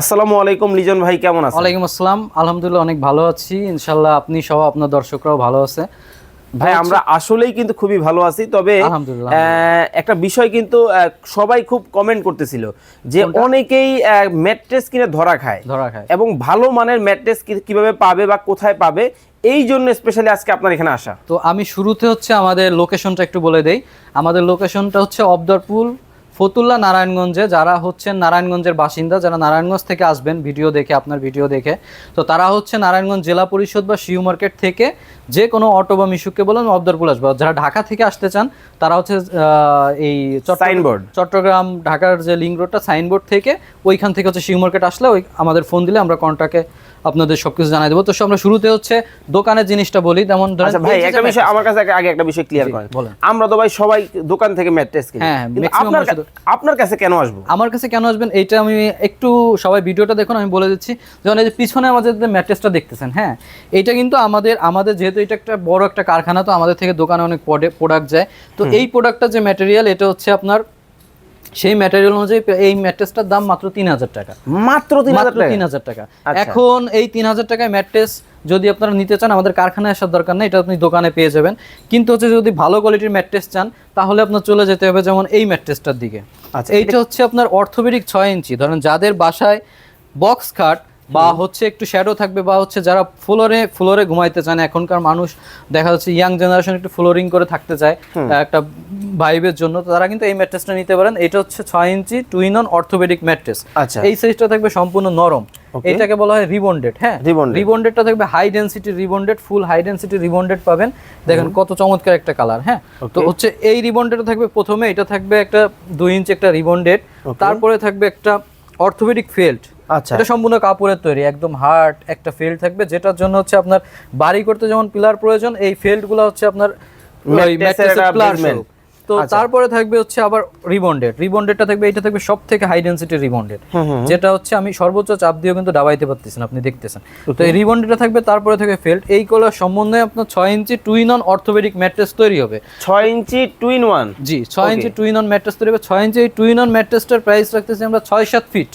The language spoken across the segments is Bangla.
আসসালামু আলাইকুম লিজন ভাই কেমন আছেন? ওয়ালাইকুম আসসালাম। আলহামদুলিল্লাহ অনেক ভালো আছি। ইনশাল্লাহ আপনি সহ আপনার দর্শকরাও ভালো আছে। ভাই আমরা আসলেই কিন্তু খুবই ভালো আছি তবে একটা বিষয় কিন্তু সবাই খুব কমেন্ট করতেছিল যে অনেকেই ম্যাট্রেস কিনে ধরা খায়। ধরা খায়। এবং ভালো মানের ম্যাট্রেস কীভাবে পাবে বা কোথায় পাবে এই জন্য স্পেশালি আজকে আপনার এখানে আসা। তো আমি শুরুতে হচ্ছে আমাদের লোকেশনটা একটু বলে দেই। আমাদের লোকেশনটা হচ্ছে অবদরপুল ফতুল্লা নারায়ণগঞ্জে যারা হচ্ছেন নারায়ণগঞ্জের বাসিন্দা যারা নারায়ণগঞ্জ থেকে আসবেন ভিডিও দেখে আপনার ভিডিও দেখে তো তারা হচ্ছে নারায়ণগঞ্জ জেলা পরিষদ বা শিউ মার্কেট থেকে যে কোনো অটো বা মিশুককে বলেন অবদরপুল আসবে যারা ঢাকা থেকে আসতে চান তারা হচ্ছে এই Signboard। চট্টগ্রাম ঢাকার যে লিঙ্ক রোডটা সাইনবোর্ড থেকে ওইখান থেকে হচ্ছে শিউ মার্কেট আসলে ওই আমাদের ফোন দিলে আমরা কন্ট্যাক্টে আপনাদের সবকিছু জানাই দেবো। তো আমরা শুরুতে হচ্ছে দোকানের জিনিসটা বলি। যেমন ধরেন আচ্ছা ভাই একটা বিষয় আমার কাছে আগে- একটা বিষয় ক্লিয়ার করেন। আমরা তো ভাই সবাই দোকান থেকে ম্যাট্রেস কিনি। হ্যাঁ, আপনার আপনার কাছে কেন আসব? আমার কাছে কেন আসবেন এইটা আমি একটু সবাই ভিডিওটা দেখুন আমি বলে দিচ্ছি। যেমন এই যে পিছনে আমাদের যে ম্যাট্রেসটা দেখতেছেন হ্যাঁ এটা কিন্তু আমাদের আমাদের যেহেতু এটা একটা বড় একটা কারখানা তো আমাদের থেকে দোকানে অনেক প্রোডাক্ট যায়। তো এই প্রোডাক্টটা যে ম্যাটেরিয়াল এটা হচ্ছে আপনার সেই ম্যাটেরিয়াল অনুযায়ী এই ম্যাট্রেসটার দাম মাত্র তিন হাজার টাকা। মাত্র তিন হাজার টাকা? আচ্ছা। এখন এই তিন হাজার টাকায় ম্যাট্রেস যদি আপনারা নিতে চান আমাদের কারখানায় আসার দরকার নেই এটা আপনি দোকানে পেয়ে যাবেন। কিন্তু হচ্ছে যদি ভালো কোয়ালিটির ম্যাট্রেস চান তাহলে আপনার চলে যেতে হবে যেমন এই ম্যাট্রেসটার দিকে। আচ্ছা, এইটা হচ্ছে আপনার অর্থোপেডিক ছয় ইঞ্চি। ধরেন যাদের বাসায় বক্স খাট বা হচ্ছে একটু শ্যাডো থাকবে বা হচ্ছে যারা ফ্লোরে ফ্লোরে ঘুমাইতে চান এখনকার মানুষ দেখা যাচ্ছে ইয়াং জেনারেশন একটু ফ্লোরিং করে থাকতে চায় একটা ভাইবের জন্য। তারা কিন্তু এই ম্যাট্রেসটা নিতে পারেন। এটা হচ্ছে ছয় inch two in one orthopedic mattress আচ্ছা। এই সাইজটা থাকবে সম্পূর্ণ নরম। এটাকে বলা হয় রিবন্ডেড হ্যাঁ। রিবন্ডেডটা থাকবে high density rebonded full high density rebonded পাবেন। দেখেন কত চমৎকার একটা কালার হ্যাঁ? তো হচ্ছে এই রিবন্ডেড থাকবে প্রথমে। এটা থাকবে একটা দুই ইঞ্চি একটা রিবন্ডেড তারপরে থাকবে একটা অর্থোপেডিক ফেল্ট আচ্ছা। এটা সম্পূর্ণ কাপড়ের তৈরি একদম হার্ড একটা ফেল্ড থাকবে যেটার জন্য হচ্ছে আপনার বাড়ি করতে যেমন পিলার প্রয়োজন এই ফেল্ডগুলো হচ্ছে আপনার। তো আচ্ছা। তারপরে থাকবে হচ্ছে আবার রিবন্ডেড রিবন্ডেডটা থাকবে এটা থাকবে সব থেকে হাই ডেন্সিটি রিবন্ডেড যেটা হচ্ছে আমি সর্বোচ্চ চাপ দিয়েও কিন্তু দাবাইতে পারতেছেন আপনি দেখতেছেন। তো এই রিবন্ডেডটা থাকবে তারপরে থাকবে ফেল্ট এই কলার সম্বন্ধে আপনার ছয় inch two in one orthopedic mattress তৈরি হবে। ছয় ইঞ্চি টুইন ওয়ান জি ছয় ইঞ্চি টুইন অন ম্যাট্রেস তৈরি হবে। ছয় ইঞ্চি এই টুইন অন ম্যাট্রেসটার প্রাইস রাখতেছি আমরা ছয় সাত ফিট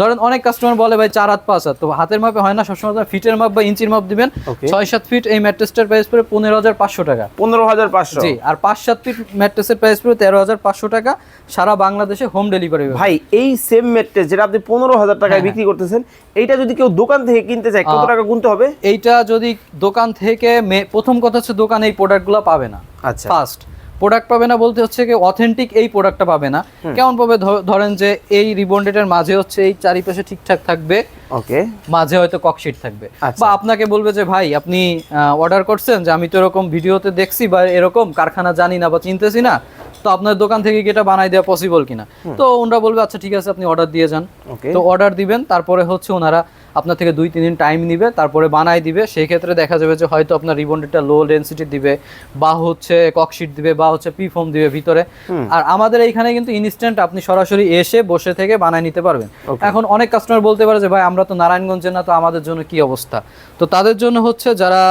ধরেন অনেক কাস্টমার বলে ভাই চার হাত পাঁচ হাত। তো হাতের মাপে হয় না সবসময় ফিটের মাপ বা ইঞ্চির মাপ দিবেন। ছয় সাত ফিট এই ম্যাট্রেসটার প্রাইস পড়ে পনেরো হাজার পাঁচশো টাকা। পনেরো হাজার পাঁচশো। জি আর পাঁচ সাত ফিট ম্যাট্রেসের প্রাইস পড়ে তেরো হাজার পাঁচশো টাকা। সারা বাংলাদেশে হোম ডেলিভারি ভাই এই সেম ম্যাট্রেস যেটা আপনি পনেরো হাজার টাকায় বিক্রি করতেছেন এইটা যদি কেউ দোকান থেকে কিনতে চায় কত টাকা গুনতে হবে? এইটা যদি দোকান থেকে প্রথম কথা হচ্ছে দোকানে এই প্রোডাক্টগুলো পাবে না। আচ্ছা। ফার্স্ট প্রোডাক্ট পাবে না বলতে হচ্ছে কি অথেন্টিক এই প্রোডাক্টটা পাবে না। কেমন পাবে? ধরেন যে এই রিবন্ডেটের মাঝে হচ্ছে এই চারিপাশে ঠিকঠাক থাকবে। ওকে। মাঝে হয়তো ককশিট থাকবে। আচ্ছা। বা আপনাকে বলবে যে ভাই আপনি অর্ডার করছেন যে আমি তো এরকম ভিডিওতে দেখছি বা এরকম কারখানা জানি না বা চিনতেছি না। তো আপনার দোকান থেকে কি এটা বানাই দেওয়া পসিবল কিনা? তো ওনারা বলবে আচ্ছা ঠিক আছে আপনি অর্ডার দিয়ে যান। তো অর্ডার দিবেন তারপরে হচ্ছে ওনারা আপনার থেকে দুই তিন দিন টাইম নিবে তারপরে বানাই দিবে। সেই ক্ষেত্রে দেখা যাবে যে হয়তো আপনার রিবন্ডেডটা লো ডেন্সিটি দিবে বা হচ্ছে ককশিট দিবে বা হচ্ছে পি ফোম দিবে ভিতরে। আর আমাদের এইখানে কিন্তু ইনস্ট্যান্ট আপনি সরাসরি এসে বসে থেকে বানাই নিতে পারবেন। এখন অনেক কাস্টমার বলতে পারে যে ভাই আমরা তো নারায়ণগঞ্জে না তো আমাদের জন্য কি অবস্থা? তো তাদের জন্য হচ্ছে যারা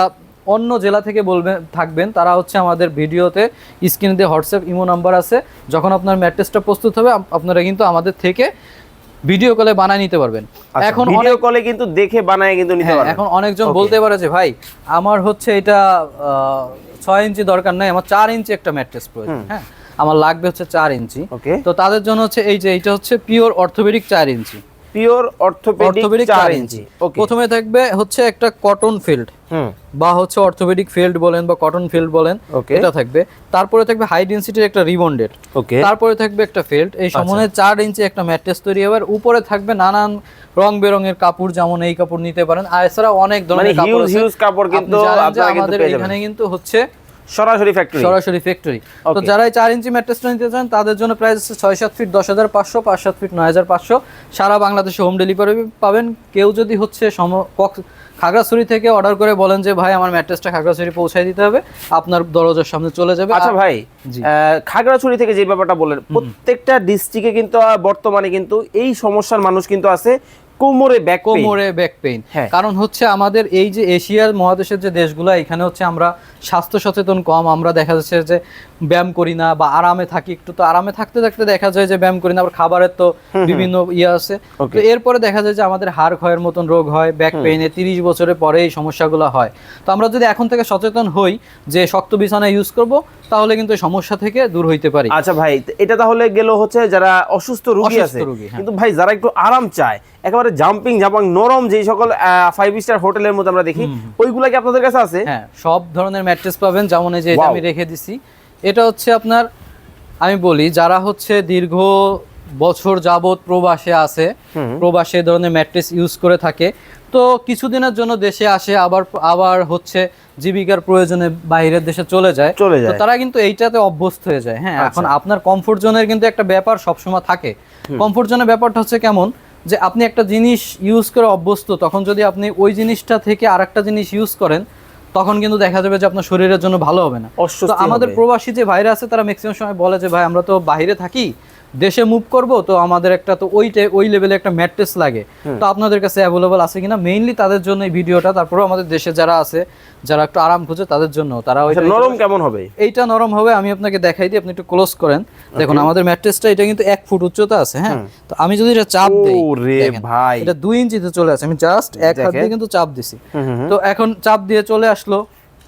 অন্য জেলা থেকে বলবেন থাকবেন। তারা হচ্ছে আমাদের ভিডিওতে স্ক্রিনে দিয়ে হোয়াটসঅ্যাপ ইমো নাম্বার আছে। যখন আপনার ম্যাট্রেসটা প্রস্তুত হবে আপনারা কিন্তু আমাদের থেকে ভিডিও কলে বানায় নিতে পারবেন। এখন এখন ভিডিও কলে কিন্তু দেখে বানায় কিন্তু নিতে হ্যাঁ, পারবেন। এখন অনেকজন বলতে পারে যে ভাই আমার হচ্ছে এটা আহ, ছয় ইঞ্চি দরকার নাই আমার চার ইঞ্চি একটা ম্যাট্রেস প্রয়োজন। হ্যাঁ আমার লাগবে হচ্ছে চার ইঞ্চি। ওকে তো তাদের জন্য হচ্ছে এই যে এটা হচ্ছে পিওর অর্থোপেডিক চার ইঞ্চি। পিওর অর্থোপেডিক অর্থোপেডিক চার চার ইঞ্চি ইঞ্চি ওকে প্রথমে থাকবে হচ্ছে একটা কটন ফিল্ড হুম। বা হচ্ছে অর্থোপেডিক ফিল্ড বলেন বা কটন ফিল্ড বলেন এটা থাকবে। তারপরে থাকবে হাই ডেন্সিটির একটা রিবন্ডেড ওকে তারপরে থাকবে একটা ফেল্ট এই। সমন্বয়ে চার ইঞ্চি একটা ম্যাট্রেস তৈরি হবে। আর উপরে থাকবে নানান রং বেরঙের কাপড় যেমন এই কাপড় নিতে পারেন। আর এছাড়া অনেক মানে ধরনের কাপড় হিউজ হিউজ কাপড় কিন্তু আপনারা কিন্তু এখানে কিন্তু হচ্ছে সরাসরি ফ্যাক্টরি সরাসরি ফ্যাক্টরি তো. যারা এই চার ইঞ্চি ম্যাট্রেসটা নিতে চান তাদের জন্য প্রাইস ছয় সাত ফিট দশ হাজার পাঁচশো পাঁচ সাত ফিট নয় হাজার পাঁচশো। সারা বাংলাদেশে হোম ডেলিভারি পাবেন। কেউ যদি হচ্ছে সম খাগড়াছড়ি থেকে অর্ডার করে বলেন যে ভাই আমার ম্যাট্রেসটা খাগড়াছড়ি পৌঁছায় দিতে হবে। আপনার দরজার সামনে চলে যাবে। আচ্ছা ভাই খাগড়াছড়ি থেকে যে ব্যাপারটা বললেন প্রত্যেকটা ডিস্ট্রিক্টে কিন্তু বর্তমানে কিন্তু এই সমস্যার মানুষ কিন্তু আছে। কোমরে ব্যাক কোমরে ব্যাক পেইন। কারণ হচ্ছে আমাদের এই যে এশিয়ার মহাদেশের যে দেশগুলো এখানে হচ্ছে আমরা স্বাস্থ্য সচেতন কম। আমরা দেখা যাচ্ছে যে ব্যায়াম করি না বা আরামে থাকি একটু তো আরামে থাকতে থাকতে দেখা যায় যে ব্যায়াম করি না আবার খাবারের তো বিভিন্ন ইয়ে আছে। তো এরপরে দেখা যায় যে আমাদের হাড় ক্ষয়ের মতন রোগ হয় ব্যাক পেইনে তিরিশ বছরের পরে এই সমস্যাগুলো হয়। তো আমরা যদি এখন থেকে সচেতন হই যে শক্ত বিছানা ইউজ করব তাহলে কিন্তু এই সমস্যা থেকে দূর হইতে পারি। আচ্ছা ভাই এটা তাহলে গেল হচ্ছে যারা অসুস্থ রোগী আছে হ্যাঁ। কিন্তু ভাই যারা একটু আরাম চায় একেবারে জাম্পিং জাম্পাং নরম যেই সকল ফাইভ স্টার হোটেলের মধ্যে আমরা দেখি ওইগুলা কি আপনাদের কাছে আছে? হ্যাঁ সব ধরনের ম্যাট্রেস পাবেন যেমন এই যে আমি রেখে দিছি। এটা হচ্ছে আপনার আমি বলি যারা হচ্ছে দীর্ঘ বছর যাবত প্রবাসে আছে প্রবাসে ধরনের ম্যাট্রেস ইউজ করে থাকে তো কিছুদিনের জন্য দেশে আসে আবার আবার হচ্ছে জীবিকার প্রয়োজনে বাইরের দেশে চলে যায়। চলে যায়। তারা কিন্তু এইটাতে অভ্যস্ত হয়ে যায়। হ্যাঁ এখন আচ্ছা। আপনার কমফোর্ট জোনের কিন্তু একটা ব্যাপার সবসময় থাকে। কমফোর্ট জোনের ব্যাপারটা হচ্ছে কেমন যে আপনি একটা জিনিস ইউজ করে অভ্যস্ত তখন যদি আপনি ওই জিনিসটা থেকে আরেকটা জিনিস ইউজ করেন তখন কিন্তু দেখা যাবে যে আপনার শরীরের জন্য ভালো হবে না। আমাদের প্রবাসী যে ভাইরাস আছে তারা ম্যাক্সিমাম সময় বলে যে ভাই আমরা তো বাইরে থাকি দেশে মুভ করব তো আমাদের একটা তো ওই ওই লেভেলে একটা ম্যাট্রেস লাগে। তো আপনাদের কাছে অ্যাভেলেবল আছে কিনা? মেইনলি তাদের জন্য এই ভিডিওটা তারপরে আমাদের দেশে যারা আছে যারা একটু আরাম খুঁজে তাদের জন্য। তারা আচ্ছা, নরম কেমন হবে? এইটা নরম হবে আমি আপনাকে দেখাই দিই আপনি একটু ক্লোজ করেন। দেখুন আমাদের ম্যাট্রেসটা এটা কিন্তু এক ফুট উচ্চতা আছে হ্যাঁ? তো আমি যদি এটা চাপ দেই ও রে ভাই। এটা দুই ইঞ্চিতে চলে আসে। আমি জাস্ট এক হাত দিয়ে কিন্তু চাপ দিছি। তো এখন চাপ দিয়ে চলে আসলো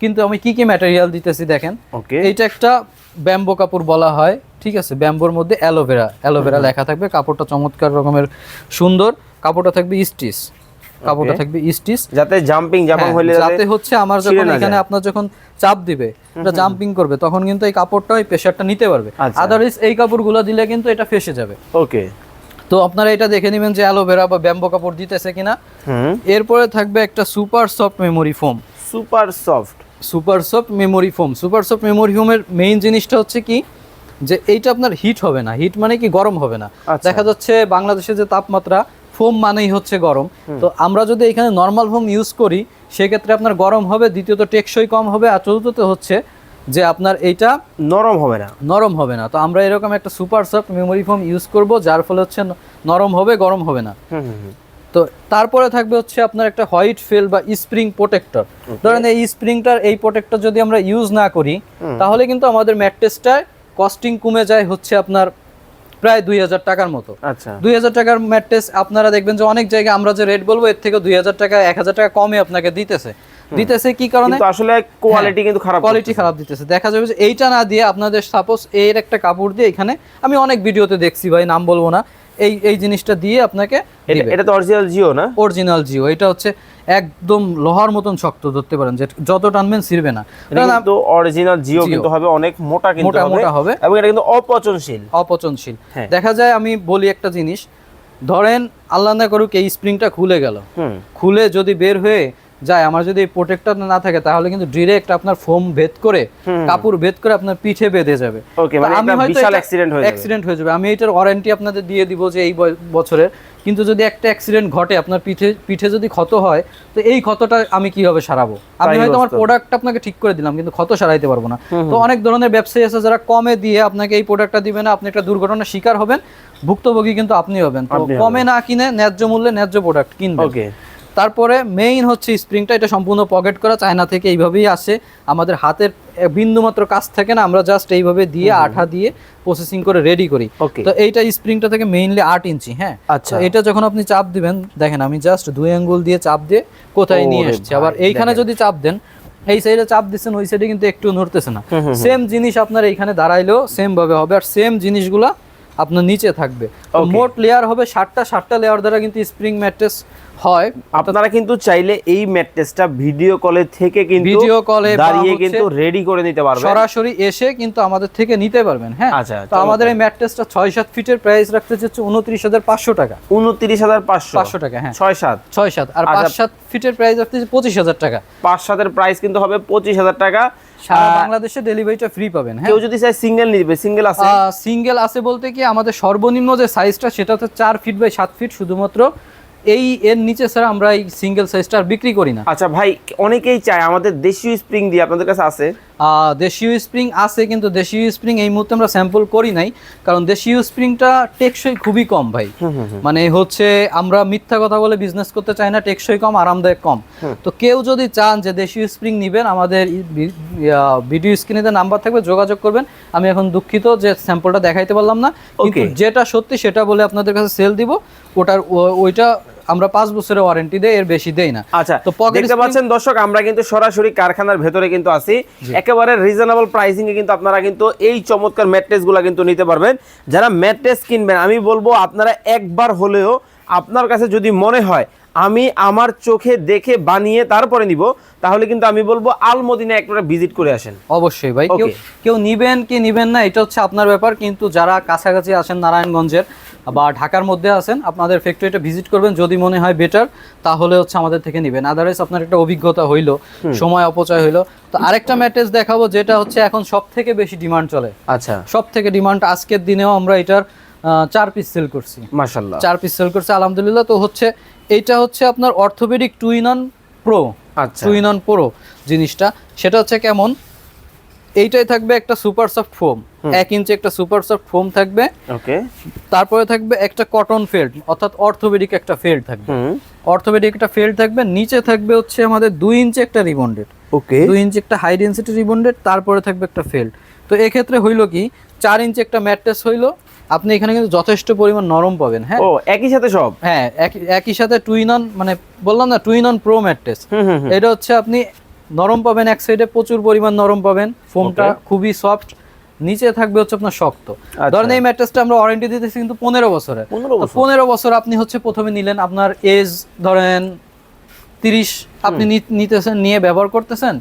কিন্তু আমি কি কি ম্যাটেরিয়াল দিতেছি দেখেন। এইটা একটা ব্যাম্বো কাপড় বলা হয় ঠিক আছে? ব্যাম্বোর মধ্যে অ্যালোভেরা অ্যালোভেরা লেখা থাকবে। কাপড়টা চমৎকার রকমের সুন্দর। কাপড়টা থাকবে স্টিচ। কাপড়টা থাকবে স্টিচ। যাতে জাম্পিং জাম্পাং হ্যাঁ, যাতে হচ্ছে আমার যখন এখানে। আপনার যখন চাপ দিবে এটা জাম্পিং করবে তখন কিন্তু এই কাপড়টা ওই প্রেশারটা নিতে পারবে। আচ্ছা। আদারওয়াইজ এই কাপড়গুলো দিলে কিন্তু এটা ফেসে যাবে। ওকে তো আপনারা এটা দেখে নেবেন যে অ্যালোভেরা বা ব্যাম্বো কাপড় দিতেছে কিনা। এরপরে থাকবে একটা super soft memory foam super soft super soft memory foam. Super soft memory ফোমের মেইন জিনিসটা হচ্ছে কি? যে এইটা আপনার হিট হবে না। হিট মানে কি? গরম হবে না। আচ্ছা। দেখা যাচ্ছে বাংলাদেশে যে তাপমাত্রা ফোম মানেই হচ্ছে গরম। তো আমরা যদি এখানে নর্মাল ফোম ইউজ করি সেক্ষেত্রে আপনার গরম হবে দ্বিতীয়ত টেকসই কম হবে আর চতুর্থত হচ্ছে যে আপনার এইটা নরম হবে না। নরম হবে না। তো আমরা এরকম একটা super soft memory foam use করব যার ফলে হচ্ছে নরম হবে গরম হবে না। তো তারপরে থাকবে হচ্ছে আপনার একটা হোয়াইট ফেল বা স্প্রিং প্রোটেক্টর ধরেন এই স্প্রিংটার এই প্রোটেক্টর যদি আমরা ইউজ না করি তাহলে কিন্তু আমাদের ম্যাট্রেসটায় কস্টিং কমে যায় হচ্ছে আপনার প্রায় দুই হাজার টাকার মতো। আচ্ছা। দুই হাজার টাকার ম্যাট্রেস আপনারা দেখবেন যে অনেক জায়গায় আমরা যে রেট বলব এর থেকে দুই হাজার টাকা এক হাজার টাকা কমে আপনাকে দিতেছে। দিতেছে কি কারণে? আসলে কোয়ালিটি কিন্তু খারাপ কোয়ালিটি খারাপ দিতেছে। দেখা যাবে যে এইটা না দিয়ে আপনাদের সাপোজ এর একটা কাপড় দিয়ে এখানে আমি অনেক ভিডিওতে দেখছি ভাই নাম বলব না এই এই জিনিসটা দিয়ে আপনাকে এটা তো অরিজিনাল জিও না? অরিজিনাল জিও এটা হচ্ছে একদম লোহার মতন শক্ত ধরতে পারেন যে যত টানবেন ছিড়বে না। কিন্তু অরিজিনাল জিও জিও। কিন্তু হবে অনেক মোটা কিন্তু মোটা মোটা হবে। এবং এটা কিন্তু অপচনশীল। অপচনশীল। হ্যাঁ। দেখা যায় আমি বলি একটা জিনিস ধরেন আল্লাহ না করুক এই স্প্রিংটা খুলে গেল। খুলে যদি বের হয়ে যায়। আমার যদি এই প্রোটেক্টর না থাকে তাহলে কিন্তু ডিরেক্ট আপনার ফোম ভেদ করে কাপড় ভেদ করে আপনার পিঠে বেঁধে যাবে। মানে একটা বিশাল accident হয়ে যাবে। অ্যাক্সিডেন্ট হয়ে যাবে। আমি এটার ওয়ারেন্টি আপনাদের দিয়ে দিব যে এই বছরের। কিন্তু যদি একটা অ্যাক্সিডেন্ট ঘটে আপনার পিঠে পিঠে যদি ক্ষত হয় তো এই ক্ষতটা আমি কীভাবে সারাবো? আমি হয়তো আমার প্রোডাক্ট আপনাকে ঠিক করে দিলাম কিন্তু ক্ষত সারাইতে পারব না। তো অনেক ধরনের ব্যবসায়ী আছে যারা কমে দিয়ে আপনাকে এই প্রোডাক্টটা দিবে না। আপনি একটা দুর্ঘটনার শিকার হবেন। ভুক্তভোগী কিন্তু আপনি হবেন। তো কমে না কিনে ন্যায্য মূল্যে ন্যায্য প্রোডাক্ট কিনবেন। তারপরে মেইন হচ্ছে স্প্রিংটা এটা সম্পূর্ণ পকেট করা চায়না থেকে এইভাবেই আসে। আমাদের হাতের বিন্দু মাত্র কাজ থাকে না আমরা জাস্ট এইভাবে দিয়ে আঠা দিয়ে প্রসেসিং করে রেডি করি। তো এইটা স্প্রিংটা থেকে মেইনলি আট ইঞ্চি হ্যাঁ? আচ্ছা। এটা যখন আপনি চাপ দিবেন দেখেন আমি জাস্ট দুই আঙ্গুল দিয়ে চাপ দিয়ে কোথায় নিয়ে এসেছি। আবার এইখানে যদি চাপ দেন এই সাইডে চাপ দিচ্ছেন ওই সাইডে কিন্তু একটু নড়তেছে না। সেম জিনিস আপনার এইখানে দাঁড়াইলেও সেম ভাবে হবে। আর সেম জিনিসগুলা আপনার নিচে থাকবে। মোট লেয়ার হবে ষাটটা ষাটটা লেয়ার দ্বারা কিন্তু স্প্রিং ম্যাট্রেস হয়। আপনারা কিন্তু চাইলে এই ম্যাট্রেসটা ভিডিও কলে থেকে কিন্তু ভিডিও কলে দাঁড়িয়ে কিন্তু রেডি করে নিতে পারবেন। সরাসরি এসে কিন্তু আমাদের থেকে নিতে পারবেন হ্যাঁ? আচ্ছা, তো আমাদের এই ম্যাট্রেসটা ছয় সাত ফিটের প্রাইস রাখতে চাচ্ছে উনত্রিশ হাজার পাঁচশো টাকা। উনত্রিশ হাজার পাঁচশো। পাঁচশো টাকা হ্যাঁ। ছয় সাত। ছয় সাত। আর আচ্ছা। পাঁচ সাত ফিটের প্রাইস রাখতে চাচ্ছে পঁচিশ হাজার টাকা। পাঁচ সাতের প্রাইস কিন্তু হবে পঁচিশ হাজার টাকা। সারা বাংলাদেশে ডেলিভারিটা ফ্রি পাবেন হ্যাঁ? কেউ যদি চায় সিঙ্গেল নিবে সিঙ্গেল আছে? সিঙ্গেল আছে বলতে কি আমাদের সর্বনিম্ন যে সাইজটা সেটা হচ্ছে চার ফিট বাই সাত ফিট শুধুমাত্র। এই এর নিচে স্যার আমরা এই সিঙ্গেল সাইজটা আর বিক্রি করি না। আচ্ছা ভাই অনেকেই চায় আমাদের দেশীয় স্প্রিং দিয়ে আপনাদের কাছে আছে? দেশীয় স্প্রিং আছে কিন্তু দেশীয় স্প্রিং এই মুহূর্তে আমরা স্যাম্পল করি নাই কারণ দেশীয় স্প্রিংটা টেকসই খুবই কম ভাই। মানে হচ্ছে আমরা মিথ্যা কথা বলে বিজনেস করতে চাই না টেকসই কম আরামদায়ক কম। তো কেউ যদি চান যে দেশীয় স্প্রিং নেবেন আমাদের ভিডিও স্ক্রিনে নাম্বার থাকবে যোগাযোগ করবেন। আমি এখন দুঃখিত যে স্যাম্পলটা দেখাইতে পারলাম না কিন্তু যেটা সত্যি সেটা বলে আপনাদের কাছে সেল দিব ওটার ওইটা আমরা পাঁচ বছরের ওয়ারেন্টি দেয় এর বেশি দেয় না। আচ্ছা তো দেখতে পাচ্ছেন দর্শক আমরা কিন্তু সরাসরি কারখানার ভেতরে কিন্তু আছি। একেবারে রিজনেবল প্রাইসিং এ কিন্তু আপনারা কিন্তু এই চমৎকার ম্যাট্রেসগুলা কিন্তু নিতে পারবেন। যারা ম্যাট্রেস কিনবেন আমি বলব আপনারা একবার হলেও আপনার কাছে যদি মনে হয় আমি আমার চোখে দেখে বানিয়ে তারপরে নিব। তাহলে কিন্তু আমি বলব আলমদিনা একটা ভিজিট করে আসেন। অবশ্যই ভাই কেউ কেউ নিবেন কি নিবেন না এটা হচ্ছে আপনার ব্যাপার। কিন্তু যারা কাছাকাছি আসেন নারায়ণগঞ্জের বা ঢাকার মধ্যে আছেন আপনাদের ফ্যাক্টরিটা ভিজিট করবেন যদি মনে হয় বেটার তাহলে হচ্ছে আমাদের থেকে নেবেন। আদারওয়াইজ আপনার একটা অভিজ্ঞতা হইল সময় অপচয় হইল। তো আরেকটা ম্যাট্রেস দেখাবো যেটা হচ্ছে এখন সব থেকে বেশি ডিমান্ড চলে। আচ্ছা। সব থেকে ডিমান্ড আজকের দিনেও আমরা এটার চার পিস সেল করছি। মাশাল্লাহ চার পিস সেল করছে আলহামদুলিল্লাহ। তো হচ্ছে এইটা হচ্ছে আপনার orthopedic two in one pro আচ্ছা। টু ইন অন প্রো জিনিসটা। সেটা হচ্ছে কেমন? এইটাই থাকবে একটা সুপার সফট ফোম এক ইঞ্চি একটা সুপার সফট ফোম থাকবে। ওকে। তারপরে থাকবে একটা কটন ফেল্ড অর্থাৎ অর্থোপেডিক একটা ফেল্ড থাকবে। অর্থোপেডিক একটা ফেল্ড থাকবে নিচে থাকবে হচ্ছে আমাদের দুই ইঞ্চি একটা রিবন্ডেড ওকে। দুই ইঞ্চি একটা হাই ডেন্সিটি রিবন্ডেড তারপরে থাকবে একটা ফেল্ড তো এক্ষেত্রে হইল কি চার ইঞ্চি একটা ম্যাট্রেস হইল আপনি এখানে কিন্তু যথেষ্ট পরিমাণ নরম পাবেন হ্যাঁ? ও একই সাথে সব? হ্যাঁ একই- সাথে টুইন অন মানে বললাম না টুইন অন প্রো ম্যাট্রেস। এটা হচ্ছে আপনি নরম পাবেন এক সাইডে প্রচুর পরিমাণ নরম পাবেন। ফোমটা খুবই সফট নিচে থাকবে হচ্ছে আপনার শক্ত। আচ্ছা। ধরেন এই ম্যাট্রেসটা আমরা ওয়ারেন্টি দিতেছি কিন্তু পনেরো বছরে 15 বছর? পনেরো বছর আপনি হচ্ছে প্রথমে নিলেন আপনার এজ ধরেন তিরিশ আপনি নিতেছেন নিয়ে ব্যবহার করতেছেন।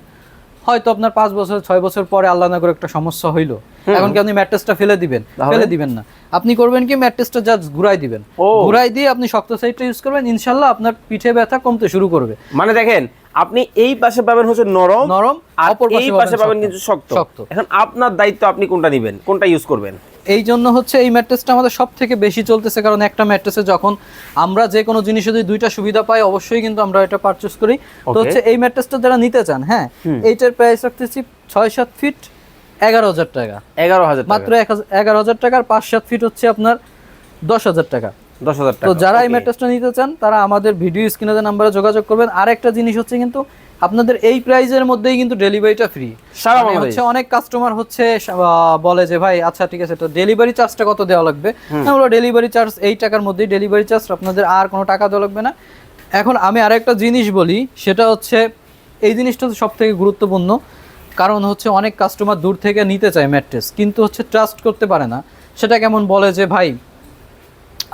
হয়তো আপনার পাঁচ বছর ছয় বছর পরে আল্লাহ না করে একটা সমস্যা হইল। এখন কি আপনি ম্যাট্রেসটা ফেলে দিবেন? ফেলে দিবেন না। আপনি করবেন কি ম্যাট্রেসটা জাস্ট ঘুরাই দিবেন। ঘুরাই দিয়ে আপনি শক্ত সাইডটা ইউজ করবেন ইনশাল্লাহ আপনার পিঠে ব্যথা কমতে শুরু করবে। মানে দেখেন আপনি এই পাশে পাবেন হচ্ছে নরম নরম আর এই পাশে পাবেন কিন্তু শক্ত। শক্ত। এখন আপনার দায়িত্ব আপনি কোনটা নেবেন কোনটা ইউজ করবেন? এই জন্য হচ্ছে এই ম্যাট্রেসটা আমাদের সব থেকে বেশি চলতেছে কারণ একটা ম্যাট্রেসে যখন আমরা যে কোনো জিনিসে যদি দুইটা সুবিধা পাই অবশ্যই কিন্তু আমরা এটা পারচেস করি। তো হচ্ছে এই ম্যাট্রেসটা যারা নিতে চান হ্যাঁ এইটার প্রাইস রাখতেছি ছয় সাত ফিট এগারো হাজার টাকা। এগারো হাজার মাত্র এক হাজার- এগারো হাজার টাকার পাঁচ সাত ফিট হচ্ছে আপনার দশ হাজার টাকা। দশ হাজার টাকা। তো যারা এই. ম্যাট্রেসটা নিতে চান তারা আমাদের ভিডিও স্ক্রিনে নাম্বারে যোগাযোগ করবেন। আর একটা জিনিস হচ্ছে কিন্তু আপনাদের এই প্রাইজের মধ্যেই কিন্তু ডেলিভারিটা ফ্রি সারা মানে হচ্ছে অনেক কাস্টমার হচ্ছে বলে যে ভাই আচ্ছা ঠিক আছে তো ডেলিভারি চার্জটা কত দেওয়া লাগবে? আমরা ডেলিভারি চার্জ এই টাকার মধ্যেই ডেলিভারি চার্জ আপনাদের আর কোনো টাকা দেওয়া লাগবে না। এখন আমি আরেকটা জিনিস বলি সেটা হচ্ছে এই জিনিসটা সব থেকে গুরুত্বপূর্ণ। কারণ হচ্ছে অনেক কাস্টমার দূর থেকে নিতে চায় ম্যাট্রেস কিন্তু হচ্ছে ট্রাস্ট করতে পারে না। সেটা কেমন বলে যে ভাই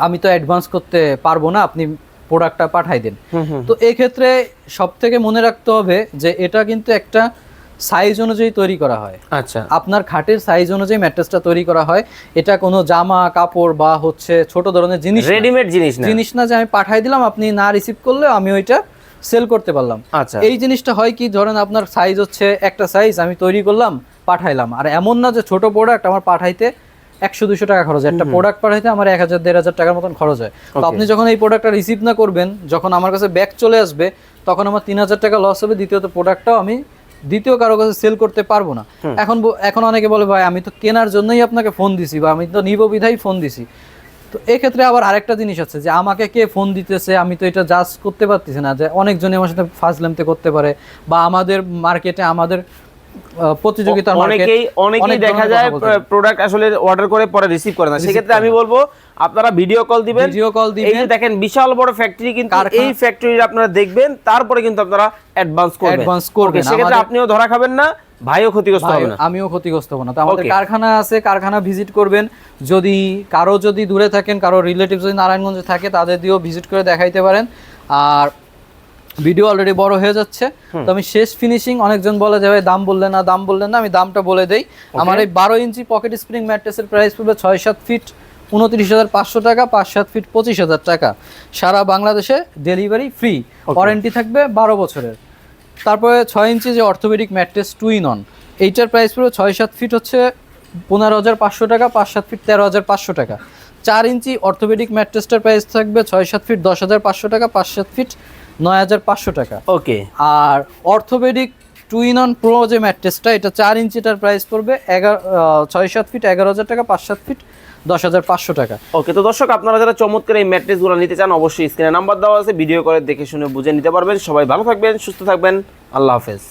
আমি তো অ্যাডভান্স করতে পারব না আপনি প্রোডাক্টটা পাঠাই দেন। তো এই ক্ষেত্রে সব থেকে মনে রাখতে হবে যে এটা কিন্তু একটা সাইজ অনুযায়ী তৈরি করা হয়। আচ্ছা। আপনার খাটের সাইজ অনুযায়ী ম্যাট্রেসটা তৈরি করা হয়। এটা কোনো জামা কাপড় বা হচ্ছে ছোট ধরনের জিনিস রেডিমেড জিনিস না। জিনিস না যে আমি পাঠাই দিলাম আপনি না রিসিভ করলে আমি ওইটা সেল করতে পারলাম। আচ্ছা। এই জিনিসটা হয় কি ধরেন আপনার সাইজ হচ্ছে একটা সাইজ আমি তৈরি করলাম পাঠাইলাম। আর এমন না যে ছোট প্রোডাক্ট আমার পাঠাইতে একশো দুশো টাকা খরচ হয়। একটা প্রোডাক্ট পাঠাইতে আমার এক হাজার দেড় হাজার টাকার মতন খরচ হয়। তো আপনি যখন এই প্রোডাক্টটা রিসিভ না করবেন যখন আমার কাছে ব্যাক চলে আসবে তখন আমার তিন হাজার টাকা লস হবে। দ্বিতীয়ত প্রোডাক্টটাও আমি দ্বিতীয় কারও কাছে সেল করতে পারব না। এখন এখন অনেকে বলে ভাই আমি তো কেনার জন্যই আপনাকে ফোন দিছি বা আমি তো নিব বিধাই ফোন দিছি। তো এক্ষেত্রে আবার আরেকটা জিনিস আছে যে আমাকে কে ফোন দিতেছে? আমি তো এটা জাজ করতে পারতেছি না যে অনেকজনই আমার সাথে ফার্স্ট লেমতে করতে পারে বা আমাদের মার্কেটে আমাদের আহ, প্রতিযোগিতার অনেকেই অনেকেই দেখা যায়। প্রোডাক্ট আসলে অর্ডার করে পরে রিসিভ করে না। সেক্ষেত্রে আমি বলব আপনারা ভিডিও কল দিবেন। ভিডিও কল এই দেখেন বিশাল বড় ফ্যাক্টরি কিন্তু এই ফ্যাক্টরি আপনারা দেখবেন তারপরে কিন্তু আপনারা অ্যাডভান্স করবেন। Advance করবেন। সেক্ষেত্রে আপনিও ধরা খাবেন না ভাইও ক্ষতিগ্রস্ত হবে না। আমিও ক্ষতিগ্রস্ত হব না। তো আমাদের কারখানা আছে কারখানা ভিজিট করবেন। যদি কারও যদি দূরে থাকেন কারও রিলেটিভ যদি নারায়ণগঞ্জে থাকে তাদের দিয়েও ভিজিট করে দেখাইতে পারেন। আর ভিডিও অলরেডি বড় হয়ে যাচ্ছে। তো আমি শেষ ফিনিশিং অনেকজন বলে যে ভাই দাম বললেন না দাম বললেন না আমি দামটা বলে দেই। আমার এই বারো ইঞ্চি পকেট স্প্রিং ম্যাট্রেসের প্রাইস পড়বে ছয় সাত ফিট উনত্রিশ হাজার পাঁচশো টাকা পাঁচ সাত ফিট পঁচিশ হাজার টাকা। সারা বাংলাদেশে ডেলিভারি ফ্রি ওয়ারেন্টি থাকবে বারো বছরের। তারপরে ছয় ইঞ্চি যে orthopedic mattress two in one এইটার প্রাইস পড়বে ছয় সাত ফিট হচ্ছে পনেরো হাজার পাঁচশো টাকা পাঁচ সাত ফিট তেরো হাজার পাঁচশো টাকা। চার ইঞ্চি অর্থোপেডিক ম্যাট্রেসটার প্রাইস থাকবে ছয় সাত ফিট দশ হাজার পাঁচশো টাকা পাঁচ সাত ফিট নয় হাজার পাঁচশো টাকা। Okay R orthopedic two in one pro যে ম্যাট্রেসটা এটা চার ইঞ্চিটার প্রাইস পড়বে এগারো ছয় সাত ফিট এগারো হাজার টাকা পাঁচ সাত ফিট দশ হাজার পাঁচশো টাকা। ওকে তো দর্শক আপনারা যারা চমৎকার এই ম্যাট্রেসগুলো নিতে চান অবশ্যই স্ক্রিনে নাম্বার দেওয়া আছে ভিডিও করে দেখে শুনে বুঝে নিতে পারবেন। সবাই ভালো থাকবেন সুস্থ থাকবেন। আল্লাহ হাফেজ।